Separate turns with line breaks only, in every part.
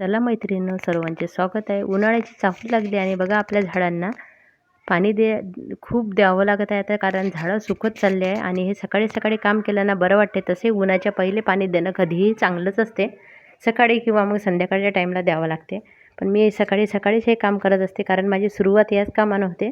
चला मैत्रिणींनो सर्वांचे स्वागत आहे. उन्हाळ्याची चाहूल लागली आणि बघा आपल्या झाडांना पाणी दे खूप द्यावं लागत आहे आता कारण झाडं सुकत चालले आहे आणि हे सकाळी सकाळी काम केल्यानं बरं वाटते. तसे उन्हाच्या पहिले पाणी देणं कधीही चांगलंच असते. सकाळी किंवा मग संध्याकाळच्या टाईमला द्यावं लागते. पण मी सकाळी सकाळीच हे काम करत असते कारण माझी सुरुवात याच कामानं होते.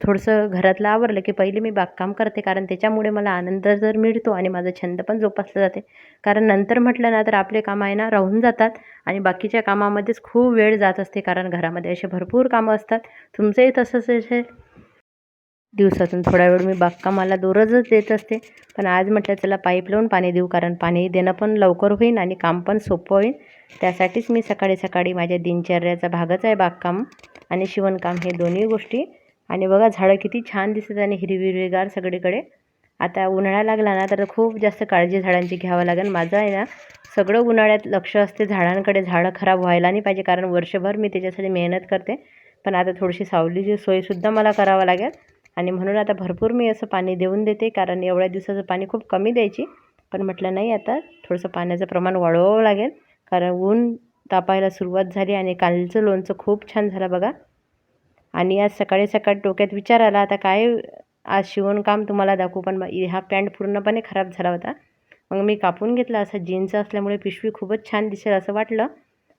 थोडंसं घरातलं आवरलं की पहिले मी बागकाम करते कारण त्याच्यामुळे मला आनंद जर मिळतो आणि माझा छंद पण जोपासला जाते. कारण नंतर म्हटलं ना तर आपले कामं आहे ना राहून जातात आणि बाकीच्या कामामध्येच खूप वेळ जात असते कारण घरामध्ये असे भरपूर कामं असतात. तुमचंही तसंच असेल दिवसातून थोडा वेळ मी बागकामाला दररोजच देत असते. पण आज म्हटलं चला पाईप लावून पाणी देऊ कारण पाणी देणं पण लवकर होईल आणि काम पण सोपं होईल. त्यासाठीच मी सकाळी सकाळी माझ्या दिनचर्याचा भागच आहे बागकाम आणि शिवणकाम हे दोन्ही गोष्टी आणि बघा झाडं किती छान दिसत आणि हिरवी हिरवीगार सगळीकडे. आता उन्हाळा लागला ना तर खूप जास्त काळजी झाडांची घ्यावं लागेल. माझं आहे ना सगळं उन्हाळ्यात लक्ष असते झाडांकडे. झाडं खराब व्हायला नाही पाहिजे कारण वर्षभर मी त्याच्यासाठी मेहनत करते. पण आता थोडीशी सावलीची सोयसुद्धा मला करावं लागेल. आणि म्हणून आता भरपूर मी असं पाणी देऊन देते कारण एवढ्या दिवसाचं पाणी खूप कमी द्यायची. पण म्हटलं नाही आता थोडंसं पाण्याचं प्रमाण वाढवावं लागेल. कारण ऊन तापायला सुरुवात झाली आणि कालचं लोणचं खूप छान झालं बघा. आणि आज सकाळी सकाळी डोक्यात विचार आला आता काय आज शिवणकाम तुम्हाला दाखवू? पण हा पॅन्ट पूर्णपणे खराब झाला होता. मग मी कापून घेतला असं जीन्स असल्यामुळे पिशवी खूपच छान दिसेल असं वाटलं.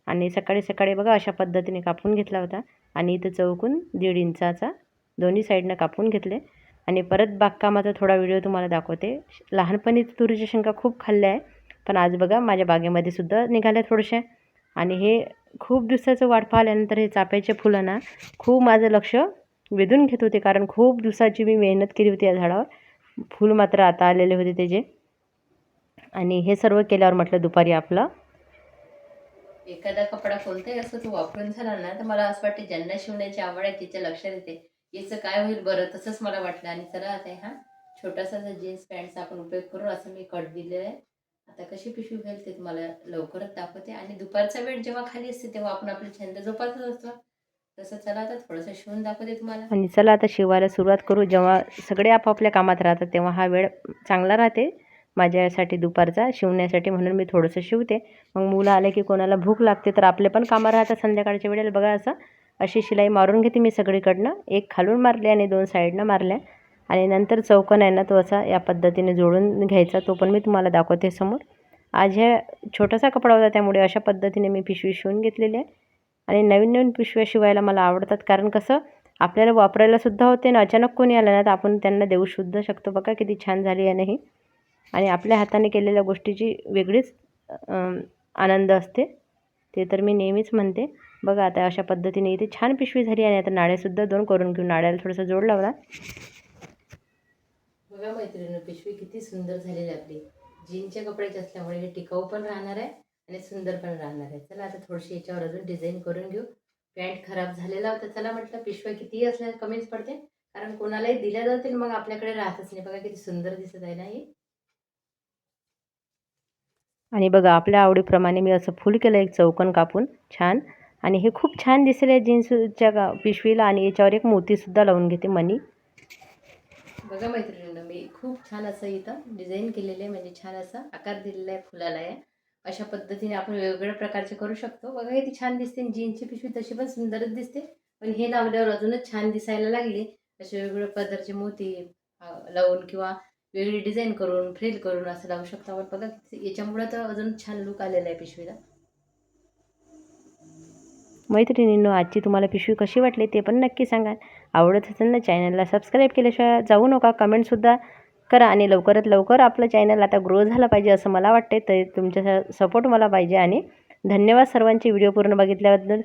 आणि सकाळी सकाळी बघा अशा पद्धतीने कापून घेतला होता. आणि इथं चौकून दीड इंचाचा दोन्ही साईडनं कापून घेतले. आणि परत बागकामाचा थोडा व्हिडिओ तुम्हाला दाखवते. लहानपणी तुरीच्या शंका खूप खाल्ल्या आहे. पण आज बघा माझ्या बागेमध्ये सुद्धा निघाल्या थोडशा आणि हे खूप दिवसाचं वाट पाहिल्यानंतर हे चाप्याचे फुलं ना खूप माझं लक्ष वेधून घेत होते. कारण खूप दिवसाची मी मेहनत केली होती या झाडावर. फूल मात्र आता आलेले होते त्याचे. आणि हे सर्व केल्यावर म्हटलं दुपारी आपलं. एखादा कपडा कोणताही असं तो वापरून झाला ना तर मला असं वाटतं ज्यांना शिवण्याची आवड आहे तिच्या लक्षात येते. याचं काय होईल बरं तसंच मला वाटलं. आणि चला आता हा छोटासा जीन्स पॅन्टचा आपण उपयोग करू असं मी कट दिलेलं आहे. आता कशी पिशवी घाल ते तुम्हाला लवकरच दाखवते. आणि दुपारचा वेळ जेव्हा खाली असते तेव्हा आपण आपले छंद जोपासत असतो. तसं चला आता थोडंसं शिवून दाखवते तुम्हाला. आणि चला आता शिवायला सुरुवात करू. जेव्हा सगळे आपापल्या कामात राहतात तेव्हा हा वेळ चांगला राहते. माझ्यासाठी दुपारचा शिवण्यासाठी म्हणून मी थोडंसं शिवते. मग मुलं आले की कोणाला भूक लागते तर आपले पण कामं राहतात संध्याकाळच्या वेळेला. बघा असं अशी शिलाई मारून घेते मी सगळीकडनं. एक खालून मारली आणि दोन साईडनं मारल्या. आणि नंतर चौकन आहे ना तो असा या पद्धतीने जोडून घ्यायचा तो पण मी तुम्हाला दाखवते समोर. आज ह्या छोटासा कपडा होता त्यामुळे अशा पद्धतीने मी पिशवी शिवून घेतलेली आहे. आणि नवीन नवीन पिशव्या शिवायला मला आवडतात कारण कसं आपल्याला वापरायलासुद्धा होते ना अचानक कोणी आलं ना तर आपण त्यांना देऊ सुद्धा शकतो. बघा किती छान झाली आहे नाही आणि आपल्या हाताने केलेल्या गोष्टीची वेगळीच आनंद असते. ते तर मी नेहमीच म्हणते. बघा आता अशा पद्धतीने इथे छान पिशवी झाली आणि आता नाळेसुद्धा दोन करून घेऊन नाळ्याला थोडंसं जोड लावला. बघा मैत्रिणी पिशवी किती सुंदर झालेली आपली. जीनच्या कपड्याची असल्यामुळे हे टिकाऊ पण राहणार आहे आणि सुंदर पण राहणार आहे. चला आता थोडीशी याच्यावर अजून डिझाईन करून घेऊ. पॅन्ट खराब झालेला होता चला म्हटलं पिशव्या कितीही असल्या कमीच पडते कारण कोणालाही दिल्या जातील मग आपल्याकडे राहतच नाही. बघा किती सुंदर दिसत आहे ना ही. आणि बघा आपल्या आवडीप्रमाणे मी असं फुल केलं एक चौकन कापून. छान. आणि हे खूप छान दिसेल आहे जीन्सच्या पिशवीला आणि याच्यावर एक मोतीसुद्धा लावून घेते मनी. बघा मैत्रिणीनं मी खूप छान असं इथं डिझाईन केलेलं आहे. म्हणजे छान असा आकार दिलेला आहे फुलाला आहे. अशा पद्धतीने आपण वेगवेगळ्या प्रकारचे करू शकतो. बघा ती छान दिसते. जीन्सची पिशवी तशी पण सुंदरच दिसते. पण हे लावल्यावर अजूनच छान दिसायला लागले. असे वेगवेगळ्या प्रकारचे मोती लावून किंवा वेगळी डिझाईन करून फ्रिल करून असं लावू शकतो आपण. बघा याच्यामुळं तर अजून छान लुक आलेला आहे पिशवीला. मैत्रिणींनो आजची तुम्हाला पिशवी कशी वाटली ते पण नक्की सांगा आवडत असेल ना चॅनलला सबस्क्राईब केल्याशिवाय जाऊ नका. कमेंटसुद्धा करा आणि लवकरात लवकर आपलं चॅनल आता ग्रो झालं पाहिजे असं मला वाटते तर तुमच्या सपोर्ट मला पाहिजे आणि धन्यवाद सर्वांचे. व्हिडिओ पूर्ण बघितल्याबद्दल